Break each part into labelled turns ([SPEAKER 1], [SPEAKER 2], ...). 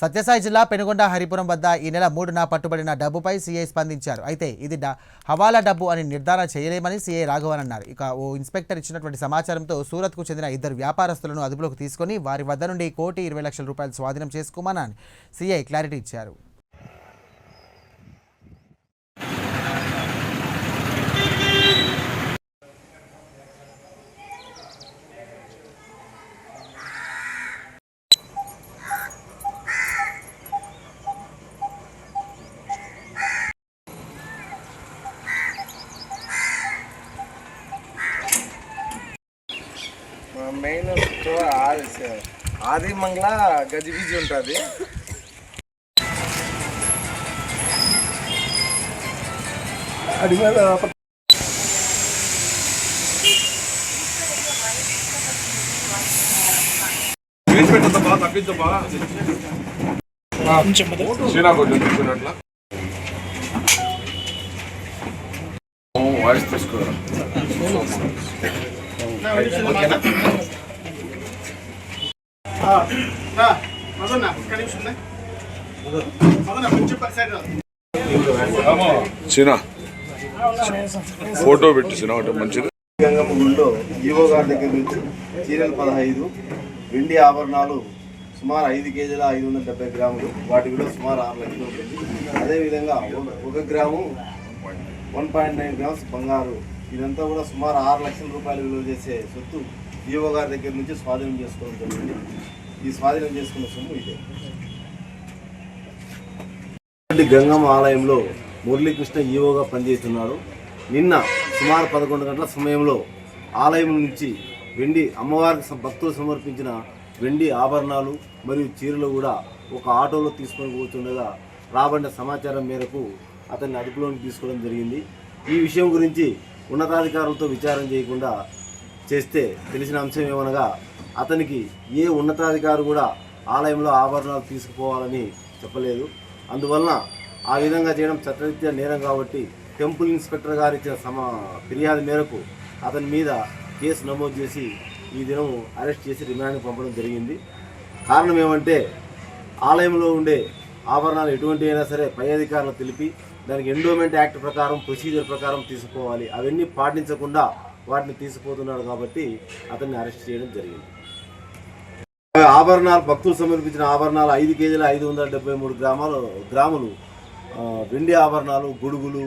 [SPEAKER 1] సత్యసాయి జిల్లా పెనుగొండ హరిపురం వద్ద ఈ నెల మూడున పట్టుబడిన డబ్బుపై సీఐ స్పందించారు. అయితే ఇది డ- హవాలా డబ్బు అని నిర్ధారణ చేయలేమని సీఐ రాఘవన్ అన్నారు. ఇక ఓ ఇన్స్పెక్టర్ ఇచ్చినటువంటి సమాచారంతో సూరత్కు చెందిన ఇద్దరు వ్యాపారస్తులను అదుపులోకి తీసుకొని వారి వద్ద నుండి కోటి ఇరవై లక్షల రూపాయలు స్వాధీనం చేసుకోమని సీఐ క్లారిటీ ఇచ్చారు.
[SPEAKER 2] మెయిన్ ఆది ఆది మంగళ గజిబిజి ఉంటుంది. అది
[SPEAKER 3] తగ్గించబ్బా చీనా కొంచెం తీసుకున్నట్ల వాయిస్ తీసుకోరా? చీనా ఫోటో పెట్టు చీనా ఒకటి మంచిది.
[SPEAKER 2] గంగమ్మ గుడిలో ఈవో గారి దగ్గర నుంచి చీరలు పదహైదు వెండి ఆభరణాలు సుమారు ఐదు కేజీల ఐదు వందల డెబ్బై గ్రాములు. వాటి విలువ సుమారు ఆరు లక్షలు అదేవిధంగా ఒక- ఒక gram one point nine grams బంగారు. ఇదంతా కూడా సుమారు ఆరు లక్షల రూపాయలు విలువ చేసే సొత్తు. ఈఓ గారి దగ్గర నుంచి స్వాధీనం చేసుకోవడం జరిగింది. ఈ స్వాధీనం చేసుకున్న సొమ్ము ఇదే. గంగమ్మ ఆలయంలో మురళీకృష్ణ ఈవోగా పనిచేస్తున్నాడు. నిన్న సుమారు పదకొండు గంటల సమయంలో ఆలయం నుంచి వెండి అమ్మవారికి భక్తులు సమర్పించిన వెండి ఆభరణాలు మరియు చీరలు కూడా ఒక ఆటోలో తీసుకొని పోతుండగా రాబడిన సమాచారం మేరకు అతన్ని అదుపులోకి తీసుకోవడం జరిగింది. ఈ విషయం గురించి ఉన్నతాధికారులతో విచారం చేయకుండా చేస్తే తెలిసిన అంశం ఏమనగా అతనికి ఏ ఉన్నతాధికారి కూడా ఆలయంలో ఆభరణాలు తీసుకుపోవాలని చెప్పలేదు. అందువలన ఆ విధంగా చేయడం చట్టరీత్యా నేరం కాబట్టి టెంపుల్ ఇన్స్పెక్టర్ గారు ఇచ్చిన సమా ఫిర్యాదు మేరకు అతని మీద కేసు నమోదు చేసి ఈ దినం అరెస్ట్ చేసి రిమాండ్కి పంపడం జరిగింది. కారణం ఏమంటే ఆలయంలో ఉండే ఆభరణాలు ఎటువంటి అయినా సరే పై అధికారులు తెలిపి దానికి ఎండోమెంట్ యాక్ట్ ప్రకారం ప్రొసీజర్ ప్రకారం తీసుకోవాలి. అవన్నీ పాటించకుండా వాటిని తీసుకుపోతున్నాడు కాబట్టి అతన్ని అరెస్ట్ చేయడం జరిగింది. ఆభరణాలు భక్తులు సమర్పించిన ఆభరణాలు ఐదు కేజీల ఐదు వందల డెబ్బై మూడు గ్రామాలు గ్రాములు వెండి ఆభరణాలు గొడుగులు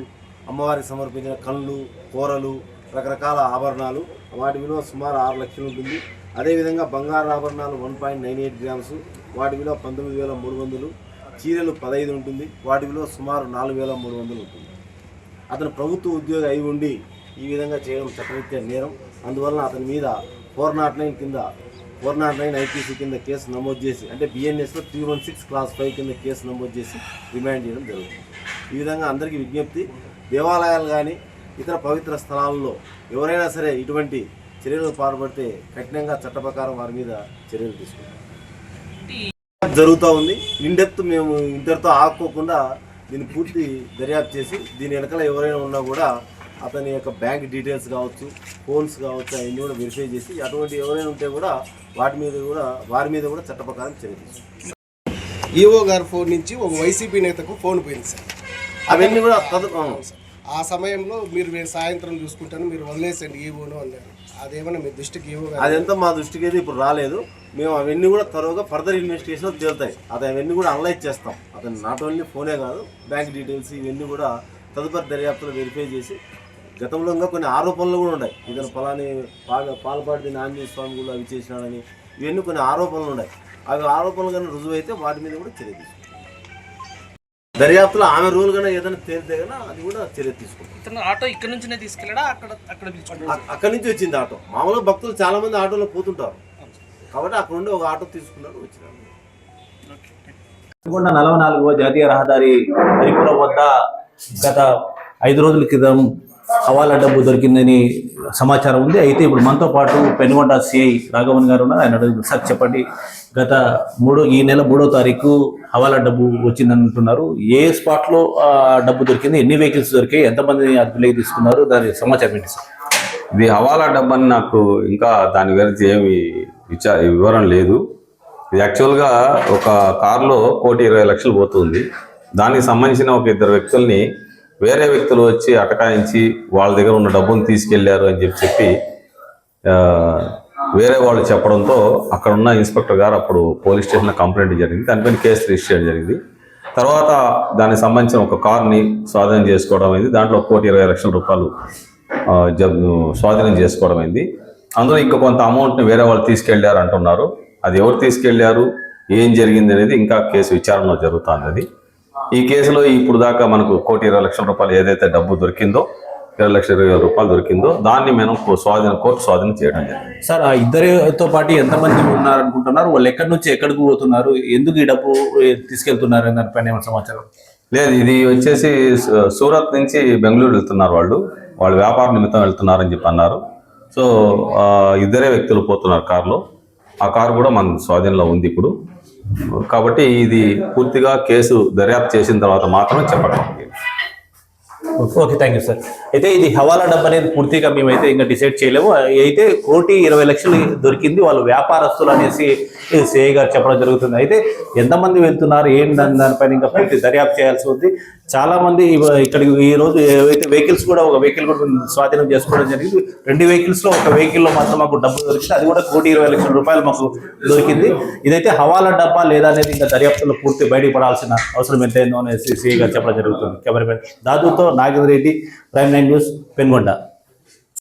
[SPEAKER 2] అమ్మవారికి సమర్పించిన కళ్ళు కూరలు రకరకాల ఆభరణాలు వాటి విలువ సుమారు ఆరు లక్షలు ఉంటుంది. అదేవిధంగా బంగారు ఆభరణాలు one point nine eight grams వాటి విలువ పంతొమ్మిది వేల మూడు వందలు చీరలు పదహైదు ఉంటుంది వాటి విలువ సుమారు నాలుగు వేల మూడు వందలు ఉంటుంది. అతను ప్రభుత్వ ఉద్యోగి అయి ఉండి ఈ విధంగా చేయడం చట్టరీత్యా నేరం. అందువలన అతని మీద ఫోర్ నాట్ నైన్ కింద ఫోర్ నాట్ నైన్ ఐపీసీ కింద కేసు నమోదు చేసి అంటే బిఎన్ఎస్లో three one six clause five కింద కేసు నమోదు చేసి రిమాండ్ చేయడం జరుగుతుంది. ఈ విధంగా అందరికీ విజ్ఞప్తి దేవాలయాలు కానీ ఇతర పవిత్ర స్థలాల్లో ఎవరైనా సరే ఇటువంటి చర్యలు పాల్పడితే కఠినంగా చట్ట ప్రకారం వారి మీద చర్యలు తీసుకుంటాం. జరుగుతూ ఉంది. ఇన్ మేము ఇంతటితో ఆకోకుండా దీన్ని పూర్తి దర్యాప్తు చేసి దీని వెనకాల ఎవరైనా ఉన్నా కూడా అతని యొక్క బ్యాంక్ డీటెయిల్స్ కావచ్చు ఫోన్స్ కావచ్చు అవన్నీ కూడా వెరిఫై చేసి అటువంటి ఎవరైనా ఉంటే కూడా వాటి మీద కూడా వారి మీద కూడా చట్ట ప్రకారం చర్య తీసుకుంటాం
[SPEAKER 4] ఈఓ గారి ఫోన్ నుంచి ఒక వైసీపీ నేతకు ఫోన్ పోయింది సార్.
[SPEAKER 2] అవన్నీ కూడా తదు
[SPEAKER 4] ఆ. సమయంలో మీరు మీరు సాయంత్రం చూసుకుంటాను మీరు వదిలేసండి ఈఓను అన్నారు. అదేమన్నా మీ దృష్టికి ఈఓ
[SPEAKER 2] అదంతా మా దృష్టికి అయితే ఇప్పుడు రాలేదు. మేము అవన్నీ కూడా త్వరగా ఫర్దర్ ఇన్వెస్టిగేషన్ తేలుతాయి. అతను అవన్నీ కూడా అనలైజ్ చేస్తాం. అతను నాట్ ఓన్లీ ఫోనే కాదు బ్యాంక్ డీటెయిల్స్ ఇవన్నీ కూడా తదుపరి దర్యాప్తులో వెరిఫై చేసి గతంలో ఇంకా కొన్ని ఆరోపణలు కూడా ఉన్నాయి. ఇతను ఫలాని పాల పాలపాటి ఆంజనేయ స్వామి కూడా అవి చేసినాడని ఇవన్నీ కొన్ని ఆరోపణలు ఉన్నాయి. అవి ఆరోపణలు కానీ రుజువు అయితే వాటి మీద కూడా చర్య తీసుకుంటాం. దర్యాప్తులో ఆమె రూల్ కన్నా ఏదైనా తేలితే కన్నా అది కూడా చర్య తీసుకుంటాం.
[SPEAKER 5] ఇతను ఆటో ఇక్కడ నుంచినే తీసుకెళ్ళాడా? అక్కడ అక్కడ
[SPEAKER 2] అక్కడి నుంచి వచ్చింది ఆటో. మామూలుగా భక్తులు చాలా మంది ఆటోలో పోతుంటారు. కాబట్టి అక్కడ నుండి ఒక ఆటో తీసుకున్నాడు వచ్చినాడు.
[SPEAKER 6] నల్గొండ నలభై నాలుగవ జాతీయ రహదారి హరిపురం వద్ద గత ఐదు రోజుల క్రితం హవాలా డబ్బు దొరికిందని సమాచారం ఉంది. అయితే ఇప్పుడు మనతో పాటు పెనుగొండ సిఐ రాఘవన్ గారు ఉన్నారు. ఆయన అడుగు సార్ చెప్పండి గత మూడో ఈ నెల మూడో తారీఖు హవాలా డబ్బు వచ్చిందని అంటున్నారు ఏ స్పాట్లో ఆ డబ్బు దొరికింది ఎన్ని వెహికల్స్ దొరికాయి ఎంతమంది అదుపులోకి తీసుకున్నారు? దాని సమాచారం ఏంటి సార్?
[SPEAKER 7] ఇది హవాలా డబ్బు అని నాకు ఇంకా దాని గురించి ఏమి విచార వివరం లేదు. ఇది యాక్చువల్గా ఒక కారులో కోటి ఇరవై లక్షలు పోతుంది. దానికి సంబంధించిన ఒక ఇద్దరు వ్యక్తుల్ని వేరే వ్యక్తులు వచ్చి అటకాయించి వాళ్ళ దగ్గర ఉన్న డబ్బును తీసుకెళ్ళారు అని చెప్పి చెప్పి వేరే వాళ్ళు చెప్పడంతో అక్కడ ఉన్న ఇన్స్పెక్టర్ గారు అప్పుడు పోలీస్ స్టేషన్లో కంప్లైంట్ జరిగింది. దానిపైన కేసు రిజిస్టర్ చేయడం జరిగింది. తర్వాత దానికి సంబంధించిన ఒక కార్ని స్వాధీనం చేసుకోవడం అయింది. దాంట్లో కోటి ఇరవై లక్షల రూపాయలు జబ్ స్వాధీనం చేసుకోవడం అయింది. అందులో ఇంకా కొంత అమౌంట్ని వేరే వాళ్ళు తీసుకెళ్ళారు అంటున్నారు. అది ఎవరు తీసుకెళ్ళారు? ఏం జరిగింది అనేది ఇంకా కేసు విచారణలో జరుగుతుంది అది. ఈ కేసులో ఇప్పుడు దాకా మనకు కోటి ఇరవై లక్షల రూపాయలు ఏదైతే డబ్బు దొరికిందో ఇరవై లక్షల ఇరవై వేల రూపాయలు దొరికిందో దాన్ని మనం స్వాధీనం కోర్టు స్వాధీనం చేయడం జరిగింది.
[SPEAKER 6] సార్ ఆ ఇద్దరితో పాటు ఎంతమంది ఉన్నారనుకుంటున్నారు? వాళ్ళు ఎక్కడి నుంచి ఎక్కడికి పోతున్నారు? ఎందుకు ఈ డబ్బు తీసుకెళ్తున్నారు? దానిపైన ఏమైనా సమాచారం?
[SPEAKER 7] లేదు ఇది వచ్చేసి సూరత్ నుంచి బెంగళూరు వెళ్తున్నారు వాళ్ళు. వాళ్ళు వ్యాపార నిమిత్తం వెళ్తున్నారని చెప్పి అన్నారు. సో ఇద్దరే వ్యక్తులు పోతున్నారు కారులో. ఆ కారు కూడా మన స్వాధీనంలో ఉంది ఇప్పుడు. కాబట్టి ఇది పూర్తిగా కేసు దర్యాప్తు చేసిన తర్వాత మాత్రమే చెప్పగలం.
[SPEAKER 6] ఓకే థ్యాంక్ యూ సార్ అయితే ఇది హవాలా డబ్బు అనేది పూర్తిగా మేమైతే ఇంకా డిసైడ్ చేయలేము. అయితే కోటి ఇరవై లక్షలు దొరికింది వాళ్ళు వ్యాపారస్తులు అనేసి సిఐ గారు చెప్పడం జరుగుతుంది. అయితే ఎంతమంది వెళ్తున్నారు? ఏం దాని దానిపైన ఇంకా పూర్తి దర్యాప్తు చేయాల్సి ఉంది. చాలా మంది ఇక్కడికి ఈ రోజు ఏవైతే వెహికల్స్ కూడా ఒక వెహికల్ కూడా స్వాధీనం చేసుకోవడం జరిగింది. రెండు వెహికల్స్లో ఒక వెహికల్లో మాత్రం మాకు డబ్బు దొరికింది. అది కూడా కోటి ఇరవై లక్షల రూపాయలు మాకు దొరికింది. ఇదైతే హవాలా డబ్బా లేదా అనేది ఇంకా దర్యాప్తులో పూర్తి బయటపడాల్సిన అవసరం ఎంతైందో అనేసి సిఐ గారు చెప్పడం జరుగుతుంది. Cameraman దాదుతో Nagendra Reddy prime nine news Penugonda.